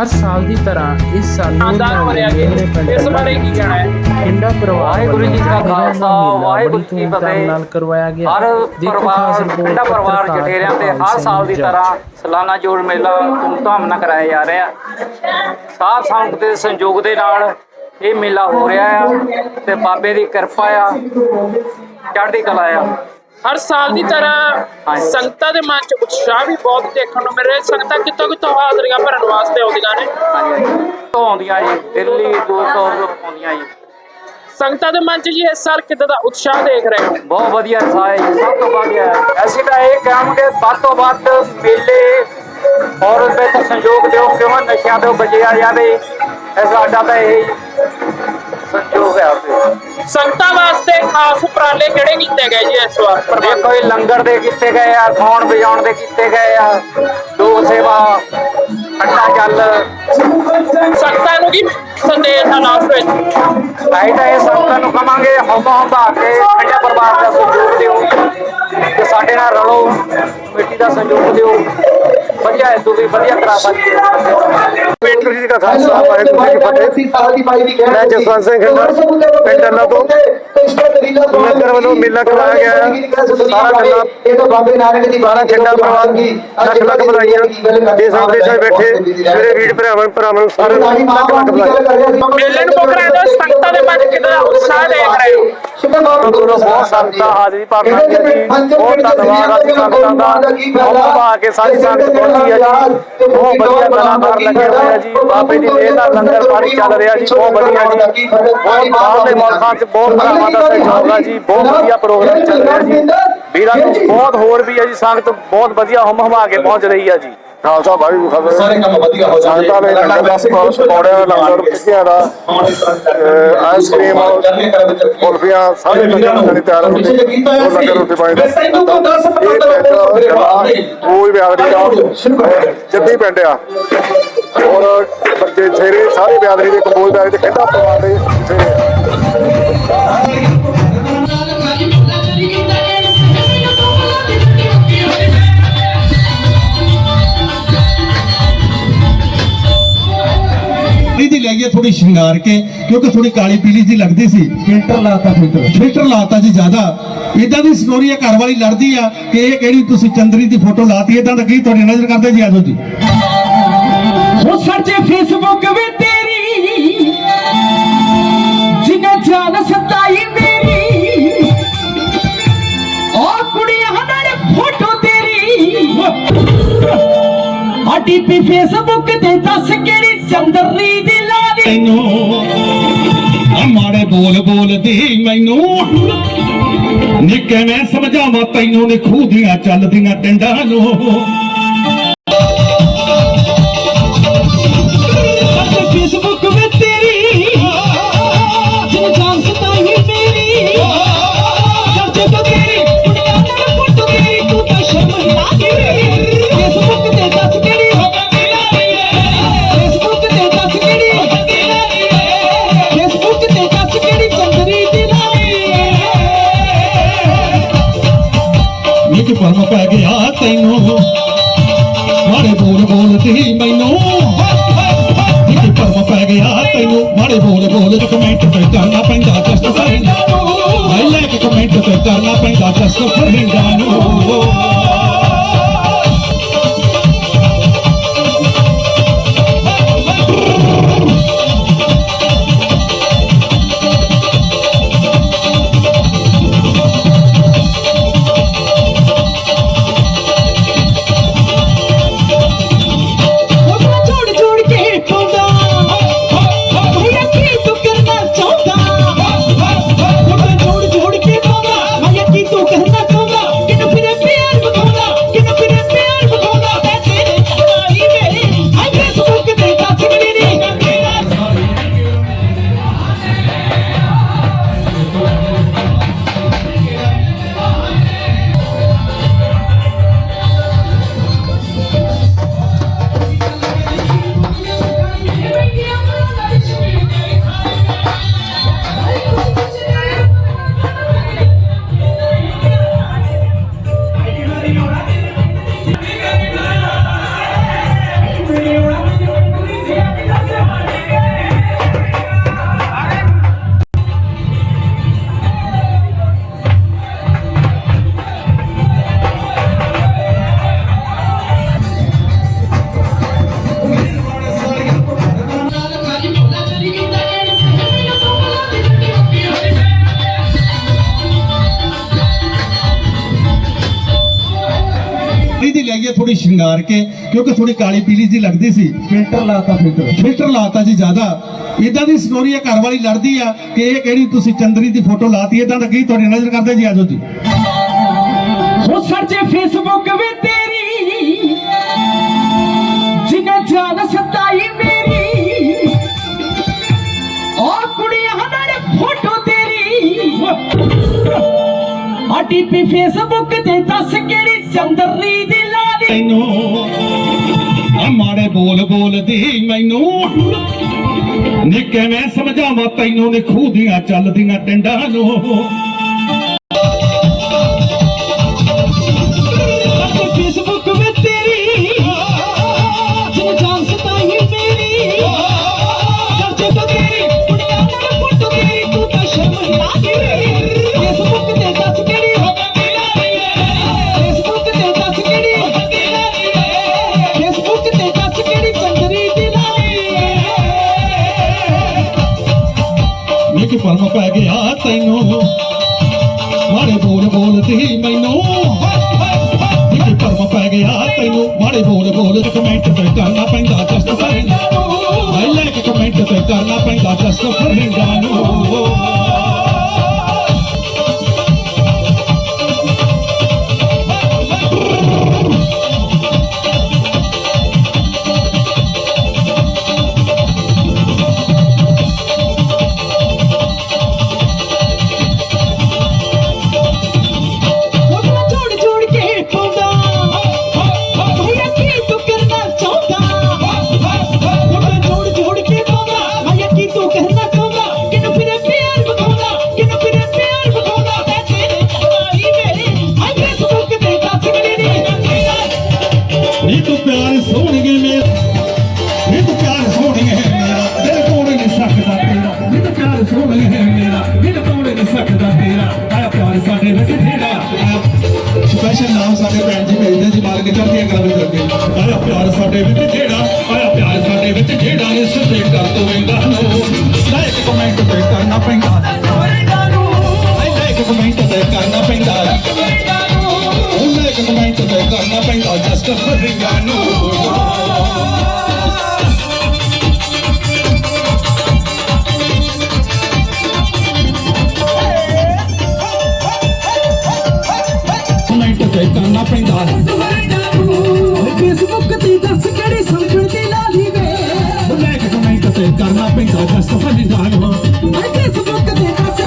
ਹਰ ਸਾਲ ਦੀ ਤਰ੍ਹਾਂ ਇਸ ਸਾਲ ਨੂੰ ਆਂਦਾ ਹੋ ਰਿਹਾ ਕਿ ਇਸ ਬਾਰੇ ਕੀ ਕਹਿਣਾ ਹੈ? ਖਿੰਡਾ ਪਰਿਵਾਰ ਵਾਹਿਗੁਰੂ ਜੀ ਵੱਲੋਂ ਖਾਲਸਾ, ਵਾਹਿਗੁਰੂ ਜੀ ਫਤਿਹ। ਨਾਲ ਕਰਵਾਇਆ ਗਿਆ। ਹਰ ਪਰਿਵਾਰ ਖੰਡਾ ਪਰਿਵਾਰ ਜਠੇਰਿਆਂ ਤੇ ਹਰ ਸਾਲ ਦੀ। ਤਰ੍ਹਾਂ ਸਾਲਾਨਾ ਜੋੜ ਮੇਲਾ ਧੂਮਧਾਮ ਨਾਲ ਕਰਾਇਆ ਜਾ ਰਿਹਾ। ਸਾਧ ਸੰਗਤ ਦੇ ਸੰਯੋਗ ਦੇ ਨਾਲ ਇਹ ਮੇਲਾ ਹੋ ਰਿਹਾ ਆ ਤੇ ਬਾਬੇ ਦੀ ਕਿਰਪਾ ਆ ਚੜ੍ਹਦੀ ਕਲਾ ਆ। ਹਰ ਸਾਲ ਦੀ ਤਰ੍ਹਾਂ। ਸੰਗਤਾਂ ਦੇ ਮਨ 'ਚ ਉਤਸ਼ਾਹ ਵੀ ਬਹੁਤ ਦੇਖਣ ਨੂੰ ਮਿਲ ਰਿਹਾ ਸੰਗਤਾਂ ਕਿਤੋਂ ਕਿਤੋਂ ਹਾਜ਼ਰੀਆਂ ਭਰਨ ਵਾਸਤੇ ਆਉਂਦੀਆਂ ਨੇ? ਤੋਂ ਆਉਂਦੀਆਂ ਜੀ ਦਿੱਲੀ ਦੂਰ ਤੋਂ ਆਉਂਦੀਆਂ ਜੀ। ਸੰਗਤਾਂ ਦੇ ਮਨ 'ਚ ਜੀ ਇਸ ਸਾਲ ਕਿੱਦਾਂ ਦਾ ਉਤਸ਼ਾਹ ਦੇਖ ਰਹੇ ਹੋ? ਬਹੁਤ ਵਧੀਆ ਰਸਾ ਹੈ ਸਭ ਤੋਂ ਵਧੀਆ। ਅਸੀਂ ਤਾਂ ਇਹ ਕਹਾਂਗੇ ਵੱਧ ਤੋਂ ਵੱਧ ਮੇਲੇ ਔਰ ਵਿੱਚ ਸੰਯੋਗ ਦਿਓ ਕਿਉਂ ਨਸ਼ਿਆਂ ਤੋਂ ਬਚਿਆ ਜਾਵੇ ਇਹ ਸਾਡਾ ਤਾਂ ਇਹ ਸੰਯੋਗ ਹੈ ਉੱਥੇ ਸੰਗਤਾਂ ਵਾਸਤੇ ਖਾਸ ਉਪਰਾਲੇ ਕਿਹੜੇ ਕੀਤੇ ਗਏ ਜੀ ਇਸ ਵਾਰ? ਦੇਖੋ ਇਹ ਲੰਗਰ ਦੇ ਕੀਤੇ ਗਏ ਆ ਗਾਉਣ ਵਜਾਉਣ ਦੇ ਕੀਤੇ ਗਏ ਆ ਲੋਕ ਸੇਵਾ ਅੱਡਾ ਚੱਲ ਸੰਗਤਾਂ ਨੂੰ ਕੀ ਸੰਦੇਸ਼ ਆ ਲਾਸਟ ਵਿੱਚ? ਅਸੀਂ ਤਾਂ ਇਹ ਸੰਗਤਾਂ ਨੂੰ ਕਵਾਂਗੇ ਹੌਂਦਾ ਹੌਂਦਾ ਕੇ ਖੰਡਾ ਪਰਿਵਾਰ ਦਾ ਸਹਿਯੋਗ ਦਿਓ ਤੇ ਸਾਡੇ ਨਾਲ ਰਲੋ ਮਿੱਟੀ ਦਾ ਸਹਿਯੋਗ ਦਿਓ। ਵਧੀਆ ਇਹ ਤੋਂ ਵੀ ਵਧੀਆ ਕਰਾ ਸਕੀਏ ਵਾਹਿਗੁਰੂ ਜੀ ਕਾ ਖਾਲਸਾ ਵਾਹਿਗੁਰੂ ਜੀ ਕੀ ਫਤਿਹ। ਮੈਂ ਜਸਵੰਤ ਸਿੰਘ ਖੰਡਾ ਪਿੰਡ ਅੱਲਾ ਤੋਂ ਨਗਰ ਵੱਲੋਂ ਮੇਲਾ ਕਰਵਾਇਆ ਗਿਆ। ਹੈ। ਸਾਰਾ ਖੰਡਾ ਸਾਰਾ ਖੰਡਾ ਪਰਿਵਾਰ ਦੀ ਲੱਖ ਲੱਖ ਵਧਾਈਆਂ। ਦੇਸ਼ਾਂ ਵਿਦੇਸ਼ਾਂ 'ਚ ਬੈਠੇ ਮੇਰੇ ਵੀਰ ਭਰਾਵਾਂ ਭਰਾਵਾਂ ਨੂੰ ਸਾਰੇ ਲੱਖ ਲੱਖ ਵਧਾਈਆਂ। ਮੇਲੇ ਨੂੰ ਮੁੱਖ ਹੋਏ ਸੰਗਤਾਂ ਦੇ 'ਚ ਕਿੱਦਾਂ ਉਤਸ਼ਾਹ ਦੇਖ ਰਹੇ ਹੋ? ਬਹੁਤ ਸੰਗਤਾਂ ਹਾਜ਼ਰੀ ਭਰਨਾ ਜੀ। ਬਹੁਤ ਧੰਨਵਾਦ ਆ ਸੰਗਤਾਂ ਦਾ। ਬਹੁਤ ਕੇ ਸਾਰੀ ਸੰਗਤ ਪਹੁੰਚੀ ਹੈ ਜੀ। ਬਹੁਤ ਵਧੀਆ ਕਲਾਕਾਰ ਲੱਗੇ ਹੋਏ ਆ ਜੀ ਬਾਬੇ ਦੀ ਮਿਹਰ ਨਾਲ ਲੰਗਰ ਪਾਣੀ ਚੱਲ ਰਿਹਾ ਜੀ ਬਹੁਤ ਵਧੀਆ ਜੀ। ਬਹੁਤ ਬਾਹਰਲੇ ਮੁਲਕਾਂ 'ਚ ਬਹੁਤ ਭਰਾਵਾਂ ਦਾ ਸਹਿਯੋਗ ਆ ਜੀ ਬਹੁਤ ਵਧੀਆ ਪ੍ਰੋਗਰਾਮ ਚੱਲ ਰਿਹਾ ਜੀ। ਵੀਰਾਂ ਨੂੰ ਬਹੁਤ ਹੋਰ ਵੀ ਹੈ ਜੀ ਸੰਗਤ ਬਹੁਤ ਵਧੀਆ ਹਮ ਹਮਾ ਕੇ ਪਹੁੰਚ ਰਹੀ ਹੈ ਜੀ। ਖਾਲਸਾ ਵਾਹਿਗੁਰੂ ਖਾਲਸਾ। ਸਾਰੇ ਕੰਮ ਵਧੀਆ ਹੋ ਜਾਣਗੇ ਸੰਗਤਾਂ ਨੇ ਲੰਗਰ ਦਾ ਸਪਾਂਸ ਪੌੜਿਆਂ ਦਾ ਲੰਗਰ ਕਿਸਿਆਂ ਦਾ ਆਈਸਕ੍ਰੀਮ ਕੁਲਫੀਆਂ ਸਾਰੇ ਲੰਗਰ ਖਾਣੇ ਤਿਆਰ ਹੋ ਗਏ ਉਹ ਲੰਗਰ ਉੱਤੇ ਪਾਏ ਨੇ। ਕੋਈ ਬਿਆਦਰੀ ਦਾ। ਜੱਦੀ ਪਿੰਡ ਆ। ਔਰ ਬੱਚੇ ਛੇਰੇ ਸਾਰੇ ਬਿਆਦਰੀ ਦੇ ਕੰਬੋਜਦਾਰ ਤੇ ਖੇਡਾ ਪਰਿਵਾਰ ਦੇ ਛੇਰੇ। ਦੀ ਲੱਗੀ ਥੋੜੀ ਸ਼ਿੰਗਾਰ ਕੇ ਕਿਉਂਕਿ ਥੋੜੀ ਕਾਲੀ ਪੀਲੀ ਜੀ ਲੱਗਦੀ ਸੀ। ਫਿਲਟਰ ਲਾਤਾ ਫਿਲਟਰ। ਫਿਲਟਰ ਲਾਤਾ ਜੀ ਜ਼ਿਆਦਾ। ਇਦਾਂ ਦੀ ਸਟੋਰੀ ਆ ਘਰ ਵਾਲੀ ਲੜਦੀ ਆ ਕਿ ਇਹ ਕਿਹੜੀ ਤੁਸੀਂ ਚੰਦਰੀ ਦੀ ਫੋਟੋ ਲਾਤੀ ਇਦਾਂ ਦਾ ਕੀ ਤੁਹਾਡੀ ਨਜ਼ਰ ਕਰਦੇ ਜੀ ਆਜੋ ਜੀ। ਉਹ ਫੇਸਬੁੱਕ ਵੀ ਤੇਰੀ, ਜਿਨੇ ਜਾਨ ਸਤਾਈ ਮੇਰੀ, ਉਹ ਕੁੜੀਆਂ ਨਾਲ ਫੋਟੋ ਤੇਰੀ। ਆਟੀਪੀ ਫੇਸਬੁੱਕ ਤੇ ਦੱਸ ਕਿਹੜੀ ਚੰਦਰਨੀ ਦੀ ਲਾ ਤੈਨੂੰ ਮਾੜੇ ਬੋਲ ਬੋਲਦੀ ਮੈਨੂੰ। ਨਿੱਕੇ ਮੈਂ ਸਮਝਾਵਾਂ ਤੈਨੂੰ ਨੇ ਖੂਹ ਦੀਆਂ ਚੱਲਦੀਆਂ ਟੰਡਾਂ ਨੂੰ। ਨਿੱਕ ਪਰਮ ਪੈ ਗਿਆ ਤੈਨੂੰ। ਮਾੜੇ ਬੋਲ ਬੋਲਦੀ ਮੈਨੂੰ ਨਿੱਕ ਪਰਮ ਪੈ ਗਿਆ ਤੈਨੂੰ। ਮਾੜੇ ਬੋਲ ਬੋਲ ਕਮੈਂਟ ਤੇ ਕਰਨਾ ਪੈਂਦਾ just friend I like comment ਤੇ ਕਰਨਾ ਪੈਂਦਾ ਜਸਟ ਫਰੈਂਡਾਂ ਨੂੰ ਲਈਏ ਥੋੜੀ ਸ਼ਿੰਗਾਰ ਕੇ ਕਿਉਂਕਿ ਥੋੜੀ ਕਾਲੀ ਪੀਲੀ ਜੀ ਲੱਗਦੀ ਸੀ ਫਿਲਟਰ ਲਾਤਾ ਫਿਲਟਰ ਫਿਲਟਰ ਲਾਤਾ ਜੀ ਜ਼ਿਆਦਾ ਇਦਾਂ ਦੀ ਸਟੋਰੀ ਹੈ ਘਰ ਵਾਲੀ ਲੜਦੀ ਆ ਕਿ ਇਹ ਕਿਹੜੀ ਤੁਸੀਂ ਚੰਦਰੀ ਦੀ ਫੋਟੋ ਲਾਤੀ ਇਦਾਂ ਦਾ ਕੀ ਤੁਹਾਡੀ ਨਜ਼ਰ ਕਰਦੇ ਜੀ ਆਜੋ ਜੀ ਹੋ ਸਰਜੇ ਫੇਸਬੁੱਕ ਵੇ ਤੇਰੀ ਜਿਨੇ ਜਾਨ ਸਤਾਈ ਮੇਰੀ ਓ ਕੁੜੀਆਂ ਨਾਲ ਫੋਟੋ ਤੇਰੀ ਆਟੀਪੀ ਫੇਸਬੁੱਕ ਤੇ ਦੱਸ ਕਿਹੜੀ ਲਾ ਦੀ ਤੈਨੂੰ। ਆ ਮਾੜੇ ਬੋਲ ਬੋਲਦੀ ਮੈਨੂੰ। ਨੀ ਕਿਵੇਂ ਸਮਝਾਵਾਂ ਤੈਨੂੰ ਨੀ ਖੂਹ ਦੀਆਂ ਚੱਲਦੀਆਂ ਟਿੰਡਾਂ ਨੂੰ। ਤੈਨੂੰ ਮਾੜੇ ਬੋਲ ਬੋਲ ਕਮੈਂਟ ਤੇ ਕਰਨਾ ਪੈਂਦਾ ਜਸਟ ਫਰਿੰਡਾ ਨੂੰ ਮੈਂ ਲੈ ਕੇ ਕਮੈਂਟ ਤੇ ਕਰਨਾ ਸਪੈਸ਼ਲ ਨਾਮ ਸਾਡੇ ਭੈਣ ਜੀ ਭੇਜਦੇ ਜੀ, ਮਾਲਕ ਚੜ੍ਹਦੀਆਂ ਕਲਾ ਵਿੱਚ ਰੱਖੇ ਆਇਆ ਪਿਆਰ ਸਾਡੇ ਵਿੱਚ ਜਿਹੜਾ, ਆਇਆ ਪਿਆਰ ਸਾਡੇ ਵਿੱਚ ਜਿਹੜਾ, ਇਸ ਤੇ ਕਰ ਤੋਵੇਂਗਾ ਨੂੰ। ਲਾਇਕ ਕਮੈਂਟ ਤੇ ਕਰਨਾ ਪੈਂਦਾ। ਲਾਇਕ ਕਮੈਂਟ ਤੇ ਕਰਨਾ ਪੈਂਦਾ। ਉਹਨੇ ਇੱਕ ਕਮੈਂਟ ਤੇ ਕਰਨਾ ਪੈਂਦਾ, ਜਸਟ ਫਰਿੰਗਾ ਨੂੰ। ਦੱਸ ਕਿਹੜੀ ਦੀ ਲਾਲੀ ਵੇ? ਉਹਨੇ ਇੱਕ ਕਮੈਂਟ ਤੇ ਕਰਨਾ ਪੈਂਦਾ ਜਸਟ ਫਰਿੰਗਾ ਨੂੰ ਹਾਈ ਫੇਸਬੁੱਕ ਤੇ ਦੱਸ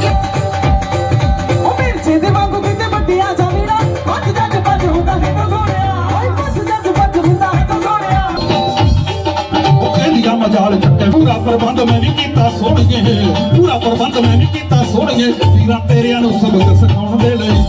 ਉਹ ਮਿਰਚੇ ਦੇ ਵਾਂਗੂ ਕਿਤੇ ਵੱਡਿਆ ਜਾਵੀੜਾ ਅੱਜ ਜੱਜ ਬੱਜ ਹੁੰਦਾ ਹੈ ਤਾਂ ਸੋਹਣਿਆ। ਹਾਈ ਬੱਜ ਜੱਜ ਬੱਜ ਹੁੰਦਾ ਹੈ ਤਾਂ ਸੋਹਣਿਆ। ਉਹ ਕਹਿੰਦੀਆਂ ਮਜਾਲ ਚੱਟੇ ਪੂਰਾ ਪ੍ਰਬੰਧ ਮੈਂ ਵੀ ਕੀਤਾ ਸੋਹਣੀਏ। ਪੂਰਾ ਪ੍ਰਬੰਧ ਮੈਂ ਵੀ ਕੀਤਾ ਸੋਹਣੀਏ। ਵੀਰਾਂ ਤੇਰਿਆਂ ਨੂੰ ਸਬਕ ਸਿਖਾਉਣ ਦੇ ਲਈ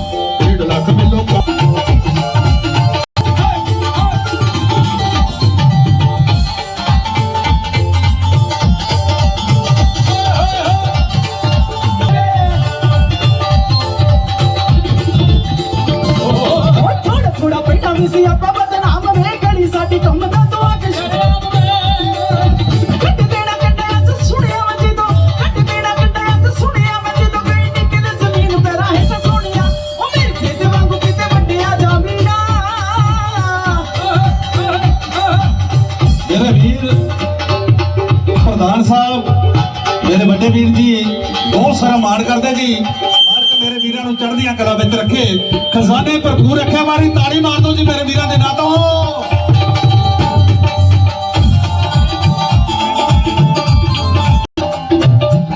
ਥੋੜਾ ਸੀ ਆਪਾਂ ਬਦਨਾਮ ਵੇ ਗਲੀ ਸਾਡੀ ਕੰਮ ਤੋਂ ਆ ਕੇ ਸ਼ਰਾਬ ਵੀਰ, ਪ੍ਰਧਾਨ ਸਾਹਿਬ, ਮੇਰੇ ਵੱਡੇ ਵੀਰ ਜੀ, ਬਹੁਤ ਸਾਰਾ ਮਾਣ ਕਰਦੇ ਜੀ। ਮੇਰੇ ਵੀਰਾਂ ਨੂੰ ਚੜ੍ਹਦੀਆਂ ਕਲਾ ਵਿੱਚ ਰੱਖੇ। ਖਜ਼ਾਨੇ ਭਰਪੂਰ ਰੱਖਿਆ ਮਾਰੀ, ਤਾੜੀ ਮਾਰ ਦਿਓ ਜੀ ਮੇਰੇ ਵੀਰਾਂ ਦੇ ਨਾਂ ਤੋਂ।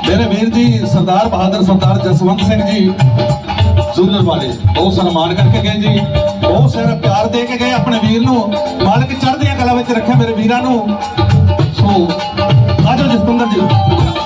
ਮੇਰੇ ਵੀਰ ਜੀ, ਸਰਦਾਰ ਬਹਾਦਰ, ਸਰਦਾਰ ਜਸਵੰਤ ਸਿੰਘ ਜੀ ਜ਼ੂਲਰ ਵਾਲੇ, ਬਹੁਤ ਸਨਮਾਨ ਕਰਕੇ ਗਏ ਜੀ। ਬਹੁਤ ਸਾਰਾ ਪਿਆਰ ਦੇ ਕੇ ਗਏ ਆਪਣੇ ਵੀਰ ਨੂੰ। ਮਾਲਕ ਚੜ੍ਹਦੀਆਂ ਕਲਾ ਵਿੱਚ ਰੱਖਿਆ ਮੇਰੇ ਵੀਰਾਂ ਨੂੰ। ਸੋ ਆਜੋ ਜਸਵੰਦਰ ਜੀ।